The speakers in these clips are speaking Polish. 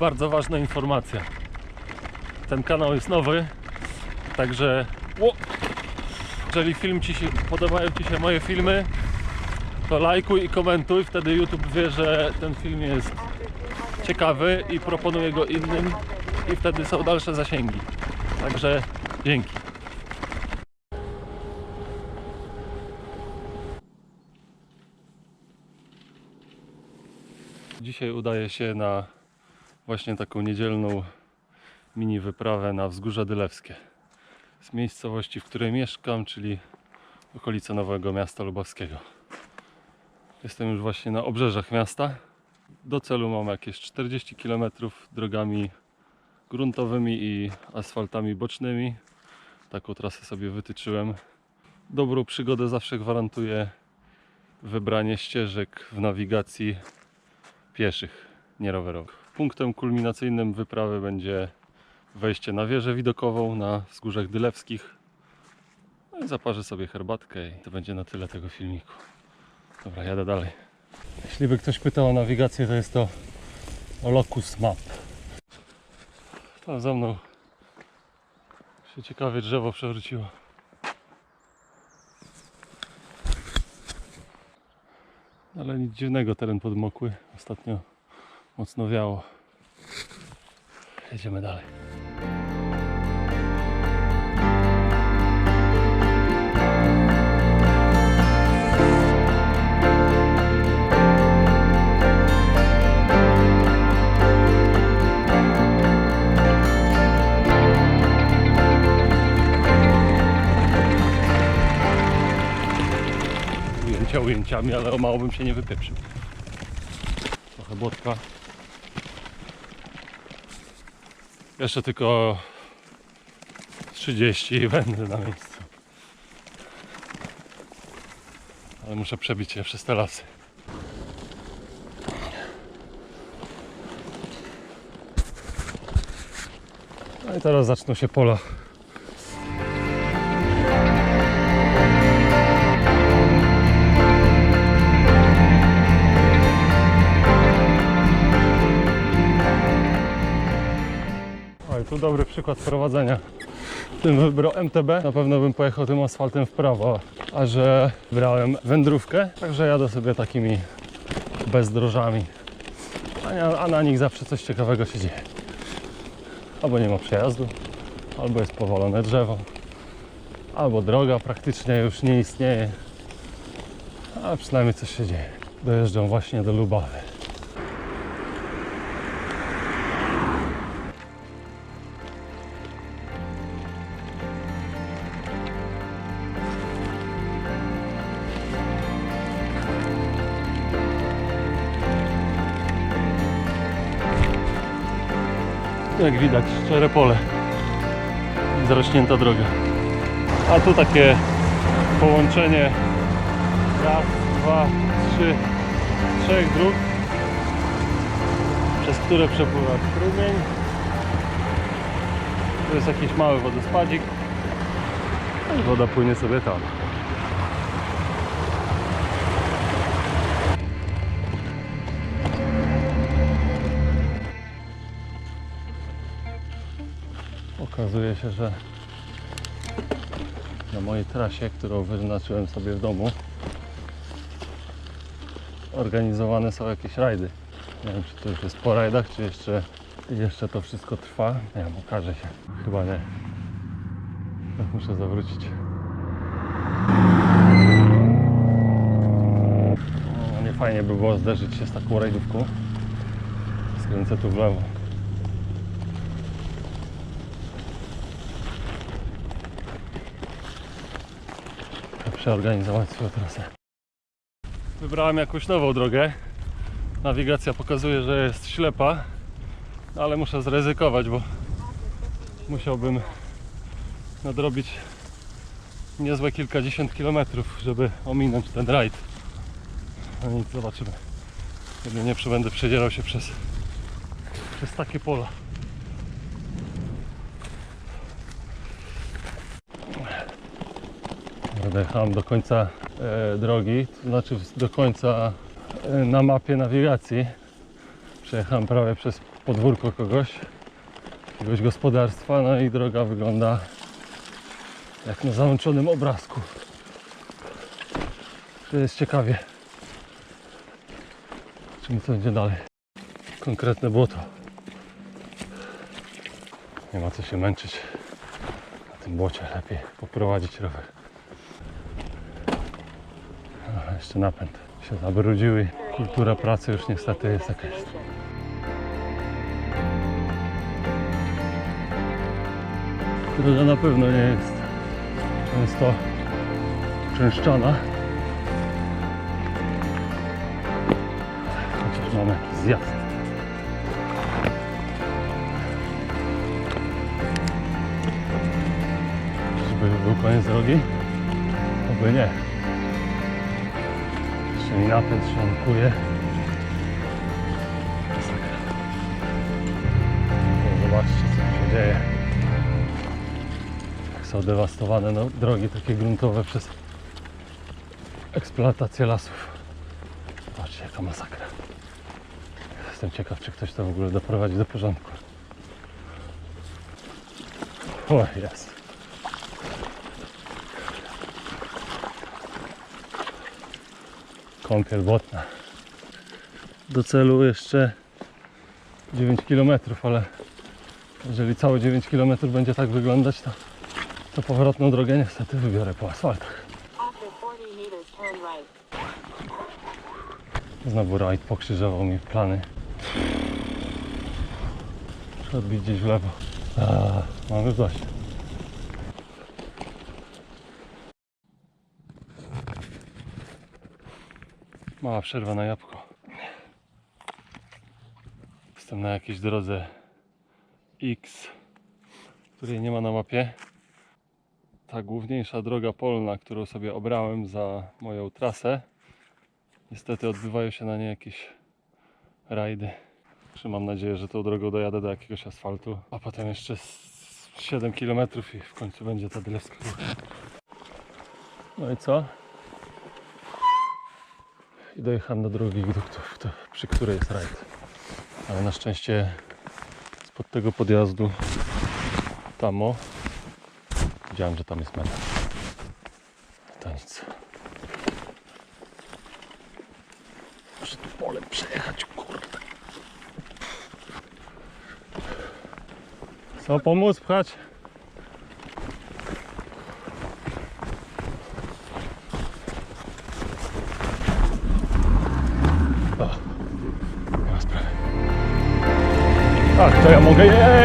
bardzo ważna informacja. Ten kanał jest nowy, także o, jeżeli film ci się, podobają Ci się moje filmy, to lajkuj i komentuj, wtedy YouTube wie, że ten film jest ciekawy i proponuje go innym i wtedy są dalsze zasięgi. Także dzięki. Dzisiaj udaję się na właśnie taką niedzielną mini wyprawę na Wzgórze Dylewskie. Z miejscowości, w której mieszkam, czyli okolice Nowego Miasta Lubawskiego. Jestem już właśnie na obrzeżach miasta. Do celu mam jakieś 40 km drogami gruntowymi i asfaltami bocznymi. Taką trasę sobie wytyczyłem. Dobrą przygodę zawsze gwarantuje wybranie ścieżek w nawigacji pieszych, nie rowerowych. Punktem kulminacyjnym wyprawy będzie wejście na wieżę widokową na wzgórzach dylewskich. No i zaparzę sobie herbatkę i to będzie na tyle tego filmiku. Dobra, jadę dalej. Jeśli by ktoś pytał o nawigację, to jest to Locus Map. Tam za mną się ciekawie drzewo przewróciło. Ale nic dziwnego, teren podmokły. Ostatnio mocno wiało. Jedziemy dalej. Ujęcia ujęciami, ale o mało bym się nie wypieprzył. Trochę błotka. Jeszcze tylko 30 i będę na miejscu. Ale muszę przebić się przez te lasy. No i teraz zaczną się pola. Dobry przykład prowadzenia. Tym wybrał MTB, na pewno bym pojechał tym asfaltem w prawo, a że brałem wędrówkę, także jadę sobie takimi bezdrożami. A, a na nich zawsze coś ciekawego się dzieje. Albo nie ma przejazdu, albo jest powalone drzewo, albo droga praktycznie już nie istnieje, a przynajmniej coś się dzieje. Dojeżdżam właśnie do Lubawy. Jak widać, szczere pole. Zarośnięta droga. A tu takie połączenie raz, dwa, trzy, trzech dróg, przez które przepływa strumień. Tu jest jakiś mały wodospadzik. I woda płynie sobie tam. Okazuje się, że na mojej trasie, którą wyznaczyłem sobie w domu, organizowane są jakieś rajdy. Nie wiem, czy to już jest po rajdach, czy jeszcze, jeszcze to wszystko trwa. Nie wiem, okaże się. Chyba nie. Muszę zawrócić. No, nie fajnie by było zderzyć się z taką rajdówką. Skręcę tu w lewo. Przeorganizować swoją trasę. Wybrałem jakąś nową drogę. Nawigacja pokazuje, że jest ślepa, ale muszę zryzykować, bo musiałbym nadrobić niezłe kilkadziesiąt kilometrów, żeby ominąć ten rajd. No nic, zobaczymy. Kiedy nie będę przedzierał się przez, przez takie pola. Dojechałem do końca e, drogi, to znaczy do końca e, na mapie nawigacji. Przejechałem prawie przez podwórko kogoś, jakiegoś gospodarstwa, no i droga wygląda jak na załączonym obrazku. To jest ciekawie. Czym to będzie dalej? Konkretne błoto. Nie ma co się męczyć na tym błocie. Lepiej poprowadzić rower. A, jeszcze napęd się zabrudził i kultura pracy już niestety jest jaka jest. Droga na pewno nie jest często częszczana. Chociaż mamy jakiś zjazd. Żeby był koniec drogi? Oby nie. Jeszcze mi napęd szwankuje. Zobaczcie co się dzieje. Jak są dewastowane no, drogi takie gruntowe przez eksploatację lasów. Zobaczcie jaka masakra. Jestem ciekaw czy ktoś to w ogóle doprowadzi do porządku. O jest. Kąpiel błotna. Do celu jeszcze 9 km, ale jeżeli całe 9 km będzie tak wyglądać, to, to powrotną drogę niestety wybiorę po asfaltach. After 40 meters, turn right. Znowu rajd pokrzyżował mi plany. Muszę odbić gdzieś w lewo. A, mam dość. Mała przerwa na jabłko. Jestem na jakiejś drodze X, której nie ma na mapie. Ta główniejsza droga polna, którą sobie obrałem za moją trasę, Niestety odbywają się na niej jakieś rajdy. Mam nadzieję, że tą drogą dojadę do jakiegoś asfaltu, a potem jeszcze z 7 km i w końcu będzie ta Dylewska. No i co? I dojechałem do drogi przy której jest rajd. Ale na szczęście spod tego podjazdu tam o widziałem, że tam jest meta. To nic. Muszę tu polem przejechać, kurde. Co, pomóc pchać? Ganhei!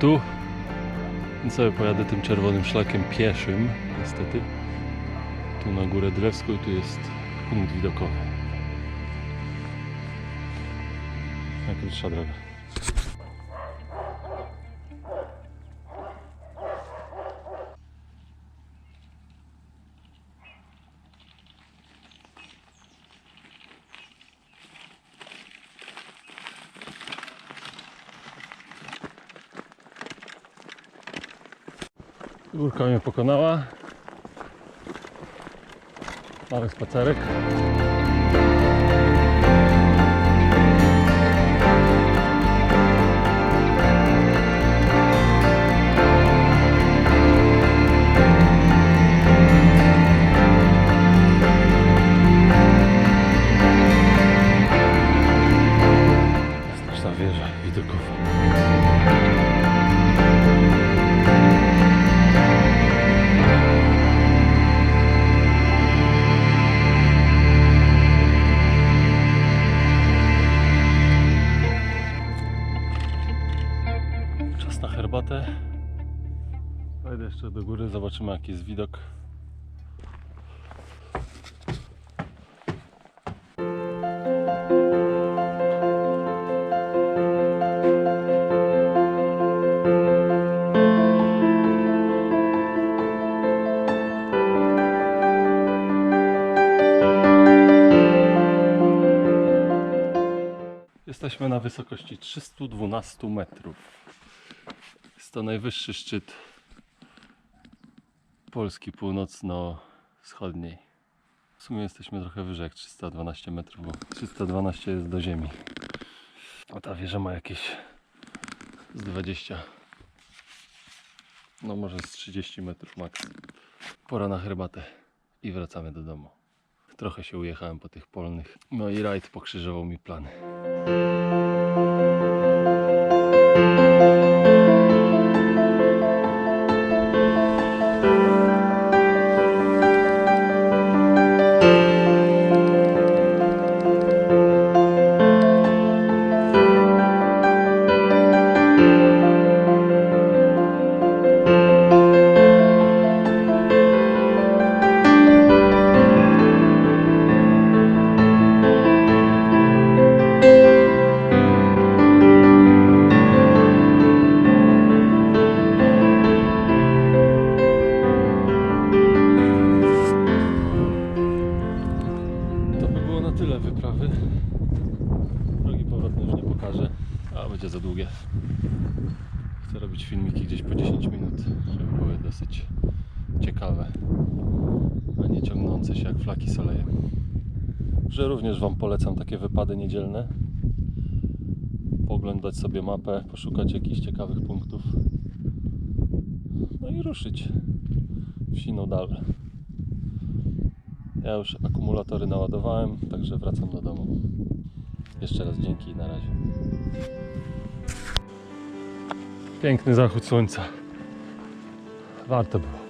Tu więc sobie pojadę tym czerwonym szlakiem pieszym, niestety. Tu na górę Drewską i tu jest punkt widokowy. Najkrótsza droga. Górka mnie pokonała. Mały spacerek. jeszcze do góry, zobaczymy jaki jest widok. Jesteśmy na wysokości 312 metrów. Jest to najwyższy szczyt Polski północno-wschodniej. W sumie jesteśmy trochę wyżej jak 312 metrów, bo 312 jest do ziemi. A ta wieża ma jakieś z 20, no może z 30 metrów max. Pora na herbatę i wracamy do domu. Trochę się ujechałem po tych polnych. No i rajd pokrzyżował mi plany. A nie ciągnące się jak flaki z olejem. Że również Wam polecam takie wypady niedzielne. Poglądać sobie mapę, poszukać jakichś ciekawych punktów. No i ruszyć w siną dal. Ja już akumulatory naładowałem, także wracam do domu. Jeszcze raz dzięki i na razie. Piękny zachód słońca. Warto było.